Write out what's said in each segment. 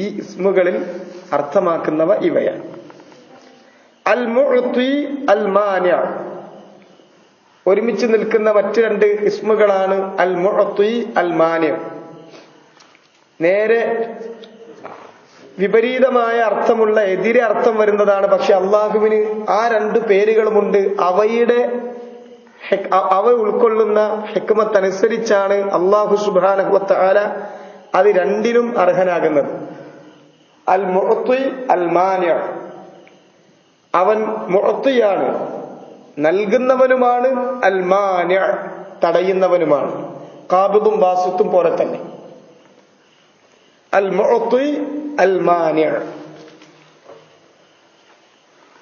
ഈ ഇസ്മുകളിൽ അർത്ഥമാക്കുന്നവ ഇവയാണ്. അൽ മുഅത്തി അൽ ഒരുമിച്ച് നിൽക്കുന്ന മറ്റു രണ്ട് ഇസ്മുകളാണ് അൽ മുഅത്തി അൽ നേരെ വിപരീതമായ അർത്ഥമുള്ള എതിരെ അർത്ഥം വരുന്നതാണ് പക്ഷെ അള്ളാഹുവിന് ആ രണ്ട് പേരുകളുമുണ്ട്. അവയുടെ അവ ഉൾക്കൊള്ളുന്ന ഹെക്മത്തനുസരിച്ചാണ് അള്ളാഹു സുബാനഹുവത്താല അത് രണ്ടിനും അർഹനാകുന്നത് അൽ മുഅത്തി അൽ മാനിയ അവൻ മുഅത്തിയാണ് നൽകുന്നവനുമാണ് അൽ മാനിയ തടയുന്നവനുമാണ് കാബിദും ബാസുത്തും പോലെ തന്നെ അൽ മുഅത്തി അൽ മാനിയ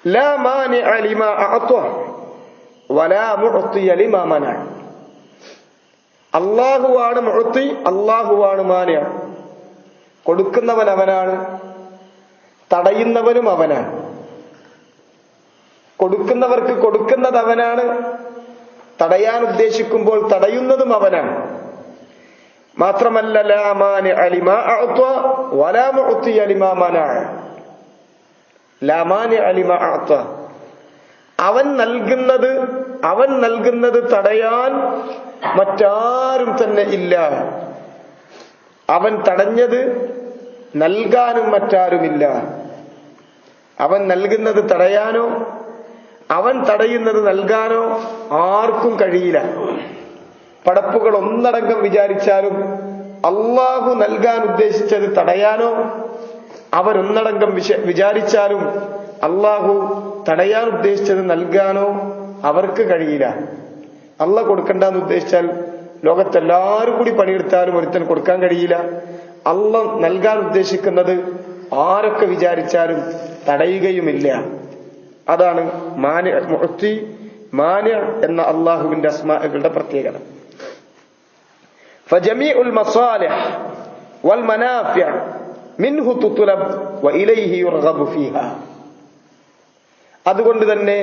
لا مانع لما أعطى ولا معطي لما منع അള്ളാഹുവാണ് മുഴത്തി അള്ളാഹുവാണ് മാനിയ. കൊടുക്കുന്നവൻ അവനാണ് തടയുന്നവനും അവനാണ്. കൊടുക്കുന്നവർക്ക് കൊടുക്കുന്നത് അവനാണ് തടയാൻ ഉദ്ദേശിക്കുമ്പോൾ തടയുന്നതും അവനാണ്. മാത്രമല്ല ലാമാന് അലിമ മുഅ്തി അലിമ മനാ. ലാ മാനി അലിമ അഅ്ത. അവൻ നൽകുന്നത് അവൻ നൽകുന്നത് തടയാൻ മറ്റാരും തന്നെ ഇല്ല. അവൻ തടഞ്ഞത് നൽകാനും മറ്റാരുമില്ല. അവൻ നൽകുന്നത് തടയാനോ അവൻ തടയുന്നത് നൽകാനോ ആർക്കും കഴിയില്ല. പടപ്പുകൾ ഒന്നടങ്കം വിചാരിച്ചാലും അള്ളാഹു നൽകാൻ ഉദ്ദേശിച്ചത് തടയാനോ അവരൊന്നടങ്കം വിചാരിച്ചാലും അള്ളാഹു തടയാൻ ഉദ്ദേശിച്ചത് നൽകാനോ അവർക്ക് കഴിയില്ല അല്ല കൊടുക്കണ്ടെന്ന് ഉദ്ദേശിച്ചാൽ ലോകത്തെല്ലാവരും കൂടി പണിയെടുത്താലും ഒരുത്തൻ കൊടുക്കാൻ കഴിയില്ല അല്ല നൽകാൻ ഉദ്ദേശിക്കുന്നത് ആരൊക്കെ വിചാരിച്ചാലും തടയുകയുമില്ല അതാണ് മാന്യ മുഅ്തി മാന്യ എന്ന അള്ളാഹുവിന്റെ അസ്മാകളുടെ പ്രത്യേകത فجميع المصالح والمنافع منه تطلب وإليه يرغب فيها അതുകൊണ്ട് തന്നെ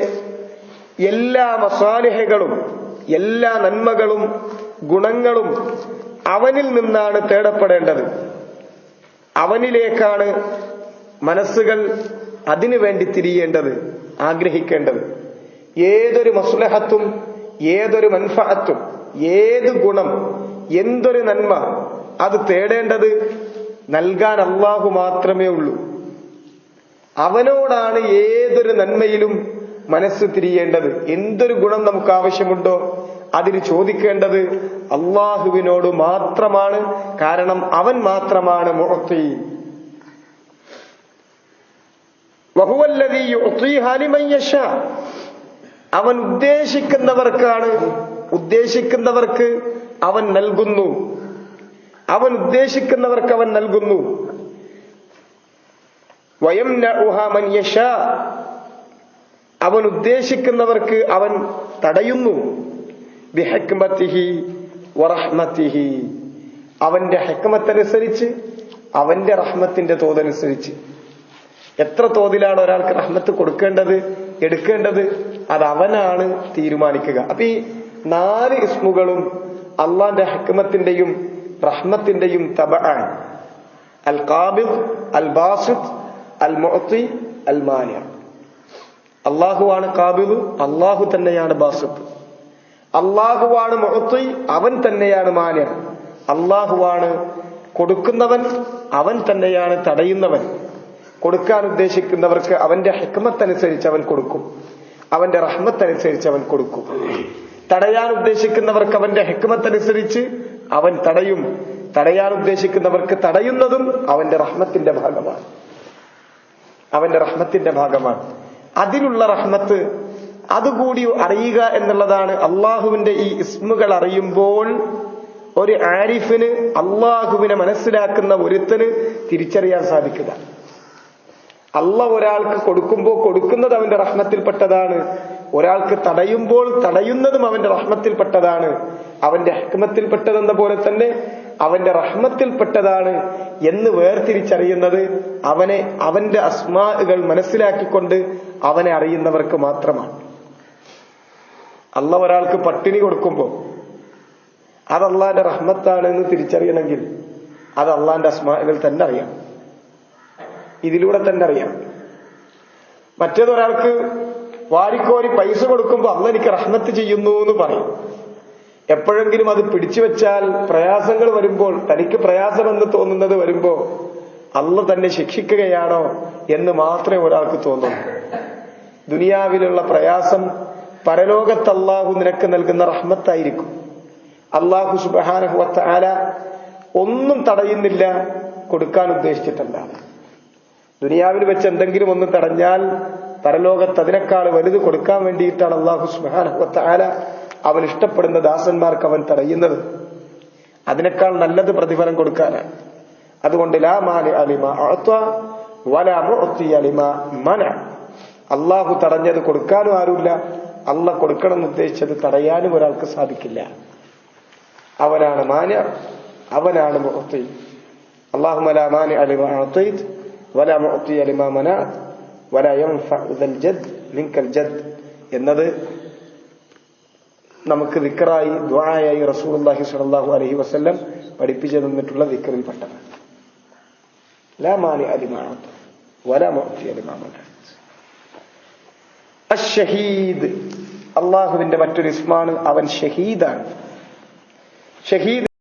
എല്ലാ മസാലിഹകളും എല്ലാ നന്മകളും ഗുണങ്ങളും അവനിൽ നിന്നാണ് തേടപ്പെടേണ്ടത്. അവനിലേക്കാണ് മനസ്സുകൾ അതിനു വേണ്ടി തിരിയേണ്ടത് ആഗ്രഹിക്കേണ്ടത്. ഏതൊരു മസ്ലഹത്തും ഏതൊരു മൻഫഹത്തും ഏത് ഗുണം എന്തൊരു നന്മ അത് തേടേണ്ടത് നൽകാൻ അള്ളാഹു മാത്രമേ ഉള്ളൂ. അവനോടാണ് ഏതൊരു നന്മയിലും മനസ്സ് തിരിയേണ്ടത് എന്തൊരു ഗുണം നമുക്ക് ആവശ്യമുണ്ടോ അതിന് ചോദിക്കേണ്ടത് അള്ളാഹുവിനോട് മാത്രമാണ്. കാരണം അവൻ മാത്രമാണ് അവൻ ഉദ്ദേശിക്കുന്നവർക്കാണ്. ഉദ്ദേശിക്കുന്നവർക്ക് അവൻ നൽകുന്നു. അവൻ ഉദ്ദേശിക്കുന്നവർക്ക് അവൻ നൽകുന്നു. വയം അവൻ ഉദ്ദേശിക്കുന്നവർക്ക് അവൻ തടയുന്നു. ബിഹക്മത്തിഹി വറഹ്മത്തിഹി അവന്റെ ഹെക്കമത്തനുസരിച്ച് അവന്റെ റഹ്മത്തിന്റെ തോതനുസരിച്ച്. എത്ര തോതിലാണ് ഒരാൾക്ക് റഹ്മത്ത് കൊടുക്കേണ്ടത് എടുക്കേണ്ടത് അത് അവനാണ് തീരുമാനിക്കുക. അപ്പൊ ഈ നാല് ഇസ്മുകളും അള്ളാന്റെ ഹക്മത്തിന്റെയും റഹ്മത്തിന്റെയും തബ ആണ് അൽ കാബിദ് അൽ ബാസിദ് അൽ മൊഹത്തി അൽ മാനിയ അള്ളാഹുവാണ് കാബിൽ അള്ളാഹു തന്നെയാണ് ബാസത്ത്. അള്ളാഹുവാണ് മുഅത്തി അവൻ തന്നെയാണ് മാനിയ അള്ളാഹുവാണ് കൊടുക്കുന്നവൻ അവൻ തന്നെയാണ് തടയുന്നവൻ. കൊടുക്കാൻ ഉദ്ദേശിക്കുന്നവർക്ക് അവന്റെ ഹെക്മത്തനുസരിച്ച് അവൻ കൊടുക്കും. അവന്റെ റഹ്മത്തനുസരിച്ച് അവൻ കൊടുക്കും. തടയാൻ ഉദ്ദേശിക്കുന്നവർക്ക് അവന്റെ ഹെക്മത്തനുസരിച്ച് അവൻ തടയും. തടയാൻ ഉദ്ദേശിക്കുന്നവർക്ക് തടയുന്നതും അവന്റെ റഹ്മത്തിന്റെ ഭാഗമാണ്. അവന്റെ റഹ്മത്തിന്റെ ഭാഗമാണ്. അതിലുള്ള റഹ്മത്ത് അതുകൂടി അറിയുക എന്നുള്ളതാണ് അള്ളാഹുവിന്റെ ഈ ഇസ്മുകൾ അറിയുമ്പോൾ ഒരു ആരിഫിന് അള്ളാഹുവിനെ മനസ്സിലാക്കുന്ന ഒരുത്തന് തിരിച്ചറിയാൻ സാധിക്കുക. അല്ല ഒരാൾക്ക് കൊടുക്കുമ്പോൾ കൊടുക്കുന്നത് അവന്റെ റഹ്മത്തിൽപ്പെട്ടതാണ്. ഒരാൾക്ക് തടയുമ്പോൾ തടയുന്നതും അവന്റെ റഹ്മത്തിൽപ്പെട്ടതാണ്. അവന്റെ ഹക്മത്തിൽപ്പെട്ടതെന്ന പോലെ തന്നെ അവന്റെ റഹ്മത്തിൽപ്പെട്ടതാണ് എന്ന് വേർതിരിച്ചറിയുന്നത് അവനെ അവന്റെ അസ്മാകൾ മനസ്സിലാക്കിക്കൊണ്ട് അവനെ അറിയുന്നവർക്ക് മാത്രമാണ്. അല്ല ഒരാൾക്ക് പട്ടിണി കൊടുക്കുമ്പോൾ അത് അള്ളാന്റെ റഹ്മത്താണ് എന്ന് തിരിച്ചറിയണമെങ്കിൽ അത് അള്ളാന്റെ അസ്മാകൾ തന്നെ അറിയാം. ഇതിലൂടെ തന്നെ അറിയാം. മറ്റേതൊരാൾക്ക് വാരിക്കോരി പൈസ കൊടുക്കുമ്പോൾ അന്ന് എനിക്ക് റഹ്മത്ത് ചെയ്യുന്നു എന്ന് പറയും. എപ്പോഴെങ്കിലും അത് പിടിച്ചു വെച്ചാൽ പ്രയാസങ്ങൾ വരുമ്പോൾ തനിക്ക് പ്രയാസമെന്ന് തോന്നുന്നത് വരുമ്പോ അല്ല തന്നെ ശിക്ഷിക്കുകയാണോ എന്ന് മാത്രമേ ഒരാൾക്ക് തോന്നൂ. ദുനിയാവിലുള്ള പ്രയാസം പരലോകത്ത് അള്ളാഹു നിനക്ക് നൽകുന്ന റഹ്മത്തായിരിക്കും. അള്ളാഹു സുബഹാനഹുവത്ത് ആല ഒന്നും തടയുന്നില്ല കൊടുക്കാൻ ഉദ്ദേശിച്ചിട്ടല്ല. ദുനിയാവിൽ വെച്ച് എന്തെങ്കിലും ഒന്ന് തടഞ്ഞാൽ പരലോകത്ത് അതിനേക്കാൾ വലുത് കൊടുക്കാൻ വേണ്ടിയിട്ടാണ് അള്ളാഹു സുബഹാനഹുവത്ത് ആല അവൻ ഇഷ്ടപ്പെടുന്ന ദാസന്മാർക്ക് അവൻ തടയുന്നത്. അതിനേക്കാൾ നല്ലത് പ്രതിഫലം കൊടുക്കാനാണ്. അതുകൊണ്ട് മാലി അലിമ അള്ളാഹു തടഞ്ഞത് കൊടുക്കാനും ആരുമില്ല. അല്ല കൊടുക്കണം എന്ന് ഉദ്ദേശിച്ചത് തടയാനും ഒരാൾക്ക് സാധിക്കില്ല. അവനാണ് മാന അവനാണ് അള്ളാഹു അല്ലാഹുമ്മ ലാ മാനി അലിമ അഅ്തൈത് വല മുഹത്തി അലിമ മന ജദ്. എന്നത് നമുക്ക് ദിക്കറായി ദ്വായായി റസൂലുള്ളാഹി സ്വല്ലല്ലാഹു അലഹി വസ്ല്ലം പഠിപ്പിച്ചു തന്നിട്ടുള്ള ദിക്കറിൽപ്പെട്ടതാണ് പെട്ടത് മാനി അലിമാണത്ത് വല മുഅ്തി അലിമാമന അഷഹീദ് അള്ളാഹുവിന്റെ മറ്റൊരു ഇസ്മാണ് അവൻ ഷഹീദാണ്. ഷഹീദ്